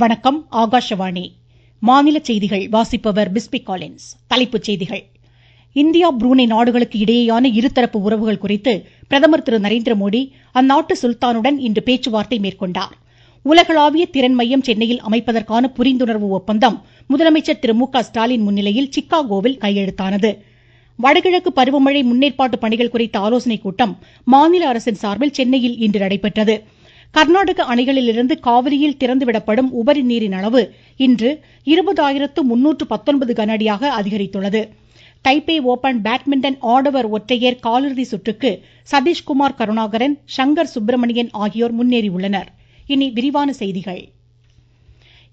வணக்கம் ஆகாஷவாணி. மாநில செய்திகள் வாசிப்பவர் பிஸ்பி காலின்ஸ். தலைப்புச் செய்திகள். இந்தியா புரூனே நாடுகளுக்கு இடையேயான இருதரப்பு உறவுகள் குறித்து பிரதமர் திரு நரேந்திரமோடி அந்நாட்டு சுல்தானுடன் இன்று பேச்சுவார்த்தை மேற்கொண்டார். உலகளாவிய திறன் மையம் சென்னையில் அமைப்பதற்கான புரிந்துணர்வு ஒப்பந்தம் முதலமைச்சர் திரு மு க ஸ்டாலின் முன்னிலையில் சிக்காகோவில் கையெழுத்தானது. வடகிழக்கு பருவமழை முன்னேற்பாட்டு பணிகள் குறித்த ஆலோசனைக் கூட்டம் மாநில அரசின் சார்பில் சென்னையில் இன்று நடைபெற்றது. கர்நாடக அணைகளிலிருந்து காவிரியில் திறந்துவிடப்படும் உபரி நீரின் அளவு இன்று இருபதாயிரத்து முன்னூற்று பத்தொன்பது கனஅடியாக அதிகரித்துள்ளது. டைபே ஓபன் பேட்மிண்டன் ஆடவர் ஒற்றையர் காலிறுதி சுற்றுக்கு சதீஷ்குமார் கருணாகரன் சங்கர் சுப்பிரமணியன் ஆகியோர் முன்னேறியுள்ளனர். இனி விரிவான செய்திகள்.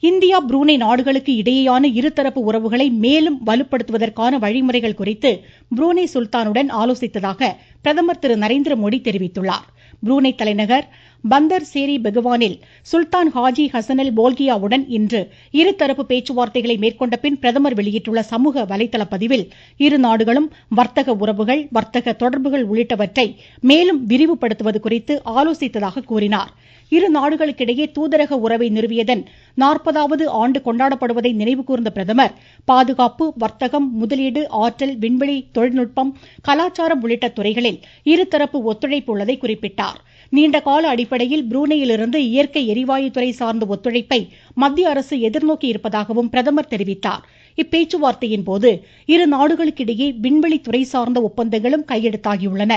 இந்தியா புரூனே நாடுகளுக்கு இடையேயான இருதரப்பு உறவுகளை மேலும் வலுப்படுத்துவதற்கான வழிமுறைகள் குறித்து புரூனே சுல்தானுடன் ஆலோசித்ததாக பிரதமர் திரு நரேந்திர மோடி தெரிவித்துள்ளார். புரூனே தலைநகர் பந்தர் சேரி பெகுவானில் சுல்தான் ஹாஜி ஹசனல் போல்கியாவுடன் இன்று இருதரப்பு பேச்சுவார்த்தைகளை மேற்கொண்ட பின் பிரதமர் வெளியிட்டுள்ள சமூக வலைதள பதிவில் இரு நாடுகளும் வர்த்தக உறவுகள் வர்த்தக தொடர்புகள் உள்ளிட்டவற்றை மேலும் விரிவுபடுத்துவது குறித்து ஆலோசித்ததாக கூறினார். இரு நாடுகளுக்கிடையே தூதரக உறவை நிறுவியதன் நாற்பதாவது ஆண்டு கொண்டாடப்படுவதை நினைவு கூர்ந்த பிரதமர் பாதுகாப்பு வர்த்தகம் முதலீடு ஆற்றல் விண்வெளி தொழில்நுட்பம் கலாச்சாரம் உள்ளிட்ட துறைகளில் இருதரப்பு ஒத்துழைப்பு உள்ளதை குறிப்பிட்டார். நீண்டகால அடிப்படை அடிப்படையில் புரூனேயிலிருந்து இயற்கை எரிவாயு துறை சார்ந்த ஒத்துழைப்பை மத்திய அரசு எதிர்நோக்கி இருப்பதாகவும் பிரதமர் தெரிவித்தார். இப்பேச்சுவார்த்தையின் போது இரு நாடுகளுக்கிடையே விண்வெளி துறை சார்ந்த ஒப்பந்தங்களும் கையெழுத்தாகியுள்ளன.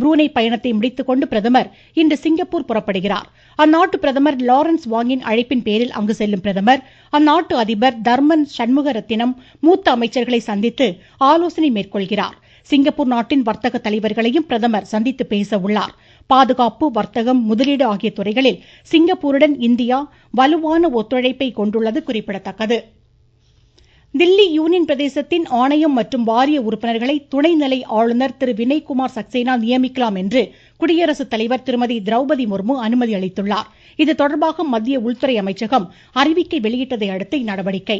புரூனை பயணத்தை முடித்துக்கொண்டு பிரதமர் இன்று சிங்கப்பூர் புறப்படுகிறார். அந்நாட்டு பிரதமர் லாரன்ஸ் வாங்கின் அழைப்பின் பேரில் அங்கு செல்லும் பிரதமர் அந்நாட்டு அதிபர் தர்மன் சண்முகரத்தினம் மூத்த அமைச்சர்களை சந்தித்து ஆலோசனை மேற்கொள்கிறார். சிங்கப்பூர் நாட்டின் வர்த்தக தலைவர்களையும் பிரதமர் சந்தித்து பேச உள்ளாா் பாதுகாப்பு வர்த்தகம் முதலீடு ஆகிய துறைகளில் சிங்கப்பூருடன் இந்தியா வலுவான ஒத்துழைப்பை கொண்டுள்ளது குறிப்பிடத்தக்கது. தில்லி யூனியன் பிரதேசத்தின் ஆணையம் மற்றும் வாரிய உறுப்பினர்களை துணைநிலை ஆளுநர் திரு வினய்குமார் சக்சேனா நியமிக்கலாம் என்று குடியரசுத் தலைவர் திருமதி திரௌபதி முர்மு அனுமதி அளித்துள்ளார். இது தொடர்பாக மத்திய உள்துறை அமைச்சகம் அறிவிக்கை வெளியிட்டதை அடுத்து இந்நடவடிக்கை.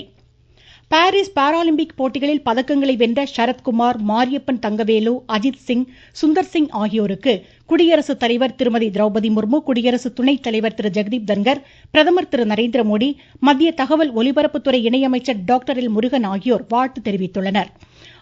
பாரிஸ் பாராலிம்பிக் போட்டிகளில் பதக்கங்களை வென்ற சரத்குமார் மாரியப்பன் தங்கவேலு அஜித் சிங் சுந்தர் சிங் ஆகியோருக்கு குடியரசுத் தலைவர் திருமதி திரௌபதி முர்மு குடியரசு துணைத் தலைவர் திரு ஜெகதீப் தன்கர் பிரதமர் திரு நரேந்திர மோடி மத்திய தகவல் ஒலிபரப்புத்துறை இணையமைச்சர் டாக்டர் எல் முருகன் ஆகியோர் வாழ்த்து தெரிவித்துள்ளனர்.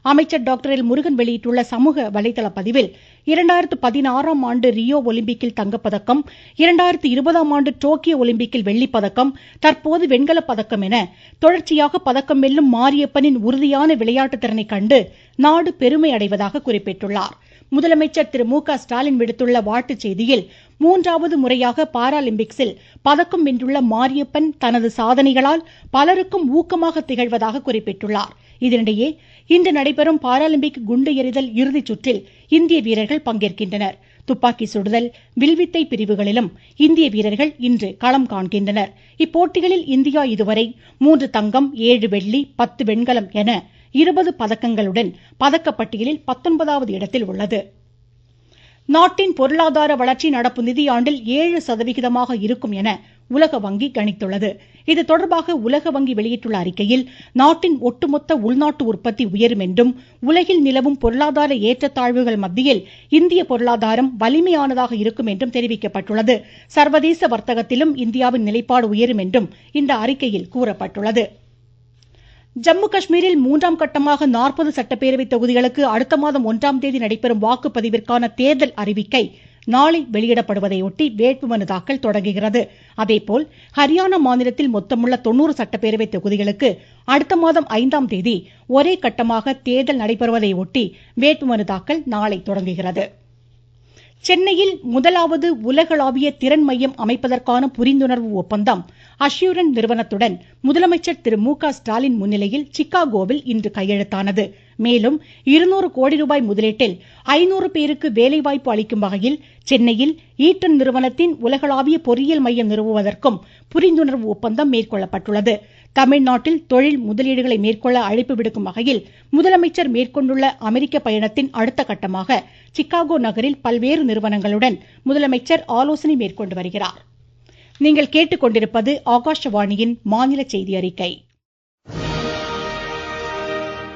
அமைச்சர் டாக்டர் எல் முருகன் வெளியிட்டுள்ள சமூக வலைதள பதிவில் இரண்டாயிரத்து பதினாறாம் ஆண்டு ரியோ ஒலிம்பிக்கில் தங்கப்பதக்கம் இரண்டாயிரத்து இருபதாம் ஆண்டு டோக்கியோ ஒலிம்பிக்கில் வெள்ளிப்பதக்கம் தற்போது வெண்கலப் பதக்கம் என தொடர்ச்சியாக பதக்கம் வெல்லும் மாரியப்பனின் உறுதியான விளையாட்டு திறனை கண்டு நாடு பெருமை அடைவதாக குறிப்பிட்டுள்ளார். முதலமைச்சர் திரு மு க ஸ்டாலின் விடுத்துள்ள வாழ்த்துச் செய்தியில் மூன்றாவது முறையாக பாராலிம்பிக்ஸில் பதக்கம் வென்றுள்ள மாரியப்பன் தனது சாதனைகளால் பலருக்கும் ஊக்கமாக திகழ்வதாக குறிப்பிட்டுள்ளார். இதனிடையே இன்று நடைபெறும் பாராலிம்பிக் குண்டு எறிதல் இறுதிச் சுற்றில் இந்திய வீரர்கள் பங்கேற்கின்றனர். துப்பாக்கி சுடுதல் வில்வித்தை பிரிவுகளிலும் இந்திய வீரர்கள் இன்று களம் காண்கின்றனர். இப்போட்டிகளில் இந்தியா இதுவரை மூன்று தங்கம் ஏழு வெள்ளி பத்து வெண்கலம் என இருபது பதக்கங்களுடன் பதக்கப்பட்டியலில் பத்தொன்பதாவது இடத்தில் உள்ளது. நாட்டின் பொருளாதார வளர்ச்சி நடப்பு நிதியாண்டில் ஏழு சதவிகிதமாக இருக்கும் என உலக வங்கி கணித்துள்ளது. இது தொடர்பாக உலக வங்கி வெளியிட்டுள்ள அறிக்கையில் நாட்டின் ஒட்டுமொத்த உள்நாட்டு உற்பத்தி உயரும் என்றும் உலகில் நிலவும் பொருளாதார ஏற்றத்தாழ்வுகள் மத்தியில் இந்திய பொருளாதாரம் வலிமையானதாக இருக்கும் என்றும் தெரிவிக்கப்பட்டுள்ளது. சர்வதேச வர்த்தகத்திலும் இந்தியாவின் நிலைப்பாடு உயரும் என்றும் இந்த அறிக்கையில் கூறப்பட்டுள்ளது. ஜம்மு காஷ்மீரில் மூன்றாம் கட்டமாக நாற்பது சட்டப்பேரவை தொகுதிகளுக்கு அடுத்த மாதம் ஒன்றாம் தேதி நடைபெறும் வாக்குப்பதிவிற்கான தேர்தல் அறிவிக்கை நாளை வெளியிடப்படுவதையொட்டி வேட்புமனு தாக்கல் தொடங்குகிறது. அதேபோல் ஹரியானா மாநிலத்தில் மொத்தமுள்ள தொன்னூறு சட்டப்பேரவை தொகுதிகளுக்கு அடுத்த மாதம் ஐந்தாம் தேதி ஒரே கட்டமாக தேர்தல் நடைபெறுவதையொட்டி வேட்புமனு தாக்கல் நாளை தொடங்குகிறது. சென்னையில் முதலாவது உலகளாவிய திறன் மையம் அமைப்பதற்கான புரிந்துணர்வு ஒப்பந்தம் அஷ்யூரன் நிறுவனத்துடன் முதலமைச்சர் திரு மு க ஸ்டாலின் முன்னிலையில் சிக்காகோவில் இன்று கையெழுத்தானது. மேலும் இருநூறு கோடி ரூபாய் முதலீட்டில் ஐநூறு பேருக்கு வேலைவாய்ப்பு அளிக்கும் வகையில் சென்னையில் ஈட்டன் நிறுவனத்தின் உலகளாவிய பொறியியல் மையம் நிறுவுவதற்கும் புரிந்துணர்வு ஒப்பந்தம் மேற்கொள்ளப்பட்டுள்ளது. தமிழ்நாட்டில் தொழில் முதலீடுகளை மேற்கொள்ள அழைப்பு விடுக்கும் வகையில் முதலமைச்சர் மேற்கொண்டுள்ள அமெரிக்க பயணத்தின் அடுத்த கட்டமாக சிக்காகோ நகரில் பல்வேறு நிறுவனங்களுடன் முதலமைச்சர் ஆலோசனை மேற்கொண்டு வருகிறார்.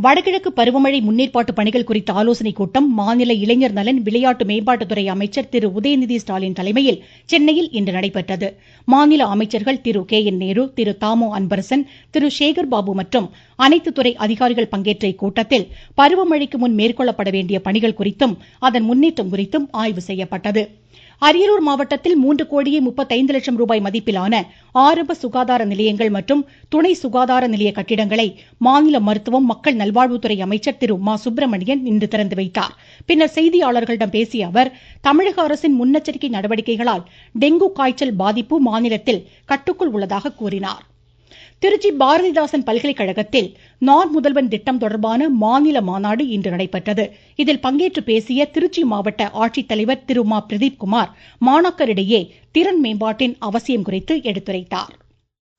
வடகிழக்கு பருவமழை முன்னேற்பாட்டு பணிகள் குறித்த ஆலோசனைக் கூட்டம் மாநில இளைஞர் நலன் விளையாட்டு மேம்பாட்டுத்துறை அமைச்சர் திரு. உதயநிதி ஸ்டாலின் தலைமையில் சென்னையில் இன்று நடைபெற்றது. மாநில அமைச்சர்கள் திரு. கே. என். நேரு திரு. தாமோ அன்பரசன் திரு. சேகர் பாபு மற்றும் அனைத்து துறை அதிகாரிகள் பங்கேற்ற இக்கூட்டத்தில் பருவமழைக்கு முன் மேற்கொள்ளப்பட வேண்டிய பணிகள் குறித்தும் அதன் முன்னேற்றம் குறித்தும் ஆய்வு செய்யப்பட்டது. அரியலூர் மாவட்டத்தில் மூன்று கோடியே முப்பத்தைந்து லட்சம் ரூபாய் மதிப்பிலான ஆரம்ப சுகாதார நிலையங்கள் மற்றும் துணை சுகாதார நிலைய கட்டிடங்களை மாநில மருத்துவம் மக்கள் நல்வாழ்வுத்துறை அமைச்சர் திரு மா சுப்பிரமணியன் இன்று திறந்து வைத்தார். பின்னர் செய்தியாளர்களிடம் பேசிய அவர் தமிழக அரசின் முன்னெச்சரிக்கை நடவடிக்கைகளால் டெங்கு காய்ச்சல் பாதிப்பு மாநிலத்தில் கட்டுக்குள் உள்ளதாக கூறினார். திருச்சி பாரதிதாசன் பல்கலைக்கழகத்தில் நான் முதல்வன் திட்டம் தொடர்பான மாநில மாநாடு இன்று நடைபெற்றது. இதில் பங்கேற்று பேசிய திருச்சி மாவட்ட ஆட்சித்தலைவர் திரு மா. பிரதீப்குமார் மாணாக்கரிடையே திறன் மேம்பாட்டின் அவசியம் குறித்து எடுத்துரைத்தார்.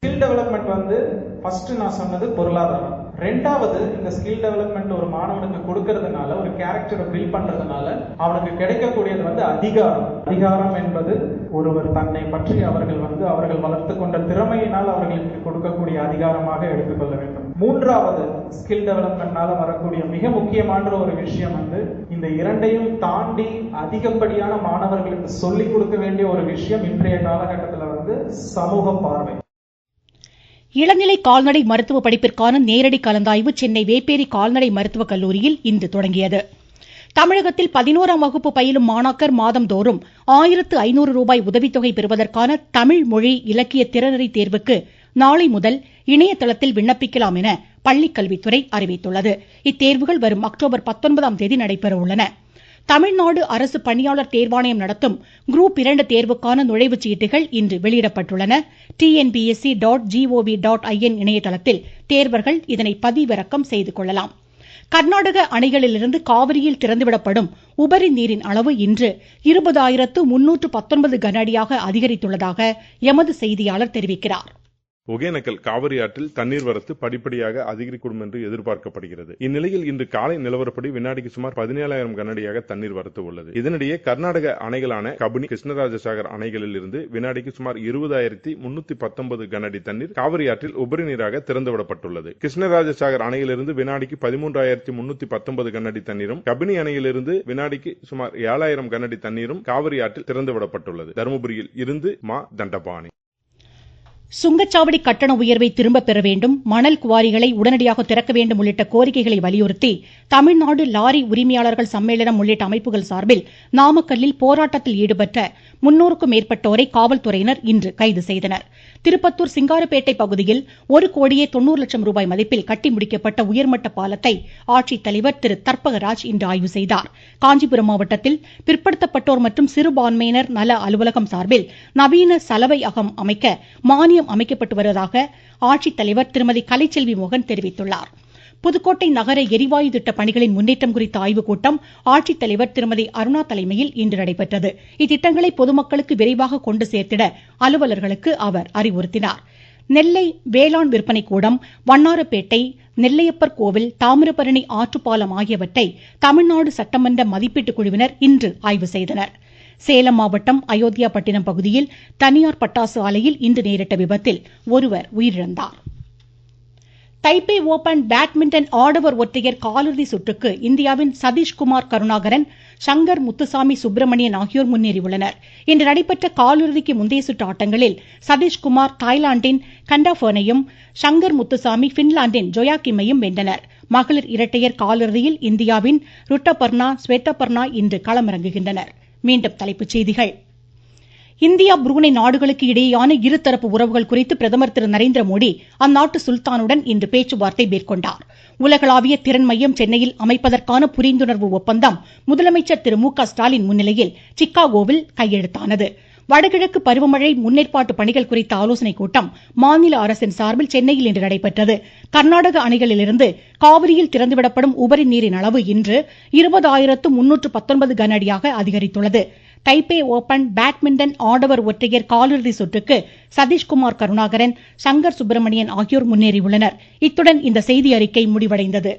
ஸ்கில் டெவலப்மெண்ட் வந்து ஃபர்ஸ்ட் நான் சொன்னது பொருளாதாரம். ரெண்டாவது இந்த ஸ்கில் டெவலப்மெண்ட் ஒரு மாணவனுக்கு கொடுக்கறதுனால ஒரு கேரக்டரை பில்ட் பண்றதுனால அவனுக்கு கிடைக்கக்கூடியது வந்து அதிகாரம். அதிகாரம் என்பது ஒருவர் தன்னை பற்றி அவர்கள் வந்து அவர்கள் வளர்த்து கொண்ட திறமையினால் அவர்களுக்கு கொடுக்கக்கூடிய அதிகாரமாக எடுத்துக்கொள்ள வேண்டும். மூன்றாவது ஸ்கில் டெவலப்மெண்ட்னால வரக்கூடிய மிக முக்கியமான ஒரு விஷயம் வந்து இந்த இரண்டையும் தாண்டி அதிகப்படியான மாணவர்களுக்கு சொல்லிக் கொடுக்க வேண்டிய ஒரு விஷயம் இன்றைய காலகட்டத்தில் வந்து சமூக பார்வை. இளநிலை கால்நடை மருத்துவ படிப்பிற்கான நேரடி கலந்தாய்வு சென்னை வேப்பேரி கால்நடை மருத்துவக் கல்லூரியில் இன்று தொடங்கியது. தமிழகத்தில் பதினோராம் வகுப்பு பயிலும் மாணாக்கர் மாதந்தோறும் ஆயிரத்து ஐநூறு ரூபாய் உதவித்தொகை பெறுவதற்கான தமிழ் மொழி இலக்கிய திறனறி தேர்வுக்கு நாளை முதல் இணையதளத்தில் விண்ணப்பிக்கலாம் என பள்ளிக்கல்வித்துறை அறிவித்துள்ளது. இத்தேர்வுகள் வரும் அக்டோபர் பத்தொன்பதாம் தேதி நடைபெற உள்ளன. தமிழ்நாடு அரசு பணியாளர் தேர்வாணையம் நடத்தும் குரூப் இரண்டு தேர்வுக்கான நுழைவுச் சீட்டுகள் இன்று வெளியிடப்பட்டுள்ளன. TNPSC dot GOV dot IN இணையதளத்தில் தேர்வர்கள் இதனை பதிவிறக்கம் செய்து கொள்ளலாம். கர்நாடக அணைகளிலிருந்து காவிரியில் திறந்துவிடப்படும் உபரி நீரின் அளவு இன்று இருபதாயிரத்து முன்னூற்று பத்தொன்பது கன அடியாக அதிகரித்துள்ளதாக எமது செய்தியாளர் தெரிவிக்கிறார். ஒகேனக்கல் காவிரி ஆற்றில் தண்ணீர் வரத்து படிப்படியாக அதிகரிக்கும் என்று எதிர்பார்க்கப்படுகிறது. இந்நிலையில் இன்று காலை நிலவரப்படி வினாடிக்கு சுமார் பதினேழாயிரம் கனஅடியாக தண்ணீர் வரத்து உள்ளது. இதனிடையே கர்நாடக அணைகளான கபினி கிருஷ்ணராஜசாகர் அணைகளில் இருந்து வினாடிக்கு சுமார் இருபதாயிரத்தி முன்னூத்தி பத்தொன்பது கனஅடி தண்ணீர் காவிரி ஆற்றில் உபரி நீராக திறந்துவிடப்பட்டுள்ளது. கிருஷ்ணராஜசாகர் அணையிலிருந்து வினாடிக்கு பதிமூன்றாயிரத்தி முன்னூத்தி பத்தொன்பது கனஅடி தண்ணீரும் கபினி அணையிலிருந்து வினாடிக்கு சுமார் ஏழாயிரம் கனஅடி தண்ணீரும் காவிரி ஆற்றில் திறந்துவிடப்பட்டுள்ளது. தருமபுரியில் இருந்து மா தண்டபாணி. சுங்கச்சாவடி கட்டண உயர்வை திரும்பப் பெற வேண்டும் மணல் குவாரிகளை உடனடியாக திறக்க வேண்டும் உள்ளிட்ட கோரிக்கைகளை வலியுறுத்தி தமிழ்நாடு லாரி உரிமையாளர்கள் சம்மேளனம் உள்ளிட்ட அமைப்புகள் சார்பில் நாமக்கல்லில் போராட்டத்தில் ஈடுபட்ட முன்னூறுக்கும் மேற்பட்டோரை காவல்துறையினர் இன்று கைது செய்தனர். திருப்பத்தூர் சிங்காரப்பேட்டை பகுதியில் ஒரு கோடியே தொண்ணூறு லட்சம் ரூபாய் மதிப்பில் கட்டி முடிக்கப்பட்ட உயர்மட்ட பாலத்தை ஆட்சித்தலைவர் திரு தர்பகராஜ் இன்று ஆய்வு செய்தார். காஞ்சிபுரம் மாவட்டத்தில் பிற்படுத்தப்பட்டோர் மற்றும் சிறுபான்மையினர் நல அலுவலகம் சார்பில் நவீன சலவை அகம் அமைக்க மானிய மானியம் அமைக்கப்பட்டு வருவதாக ஆட்சித்தலைவர் திருமதி கலைச்செல்வி மோகன் தெரிவித்துள்ளார். புதுக்கோட்டை நகர எரிவாயு திட்ட பணிகளின் முன்னேற்றம் குறித்த ஆய்வுக் கூட்டம் ஆட்சித்தலைவர் திருமதி அருணா தலைமையில் இன்று நடைபெற்றது. இத்திட்டங்களை பொதுமக்களுக்கு விரைவாக கொண்டு சேர்த்திட அலுவலர்களுக்கு அவர் அறிவுறுத்தினார். நெல்லை வேளாண் விற்பனை கூடம் வண்ணாரப்பேட்டை நெல்லையப்பர் கோவில் தாமிரபரணி ஆற்றுப்பாலம் ஆகியவற்றை தமிழ்நாடு சட்டமன்ற மதிப்பீட்டுக் குழுவினர் இன்று ஆய்வு செய்தனா் சேலம் மாவட்டம் அயோத்தியாபட்டினம் பகுதியில் தனியார் பட்டாசு ஆலையில் இன்று நேரிட்ட விபத்தில் ஒருவர் உயிரிழந்தார். தைப்பே ஓபன் பேட்மிண்டன் ஆடவர் ஒற்றையர் காலிறுதி சுற்றுக்கு இந்தியாவின் சதீஷ்குமார் கருணாகரன் சங்கர் முத்துசாமி சுப்பிரமணியன் ஆகியோர் முன்னேறியுள்ளனர். இன்று நடைபெற்ற காலிறுதிக்கு முந்தைய சுற்று ஆட்டங்களில் சதீஷ்குமார் தாய்லாந்தின் கண்டாஃபர்னையும் சங்கர் முத்துசாமி பின்லாந்தின் கிம்மையும் வென்றனர். மகளிர் இரட்டையர் காலிறுதியில் இந்தியாவின் ருட்டபர்னா ஸ்வேதபர்ணா இன்று களமிறங்குகின்றனர். மீண்டும் தலைப்புச் செய்திகள். இந்தியா புரூனை நாடுகளுக்கு இடையேயான இருதரப்பு உறவுகள் குறித்து பிரதமர் திரு நரேந்திர மோடி அந்நாட்டு சுல்தானுடன் இன்று பேச்சுவார்த்தை மேற்கொண்டார். உலகளாவிய திறன் மையம் சென்னையில் அமைப்பதற்கான புரிந்துணர்வு ஒப்பந்தம் முதலமைச்சர் திரு மு க ஸ்டாலின் முன்னிலையில் சிக்காகோவில் கையெழுத்தானது. வடகிழக்கு பருவமழை முன்னேற்பாட்டு பணிகள் குறித்த ஆலோசனைக் கூட்டம் மாநில அரசின் சார்பில் சென்னையில் இன்று நடைபெற்றது. கர்நாடக அணைகளிலிருந்து காவிரியில் திறந்துவிடப்படும் உபரி நீரின் அளவு இன்று இருபதாயிரத்து முன்னூற்று பத்தொன்பது கன அடியாக அதிகரித்துள்ளது. தைப்பே ஓபன் பேட்மிண்டன் ஆடவர் ஒற்றையர் காலிறுதி சுற்றுக்கு சதீஷ்குமார் கருணாகரன் சங்கர் சுப்பிரமணியன் ஆகியோர் முன்னேறியுள்ளனர். இத்துடன் இந்த செய்தி அறிக்கை முடிவடைந்தது.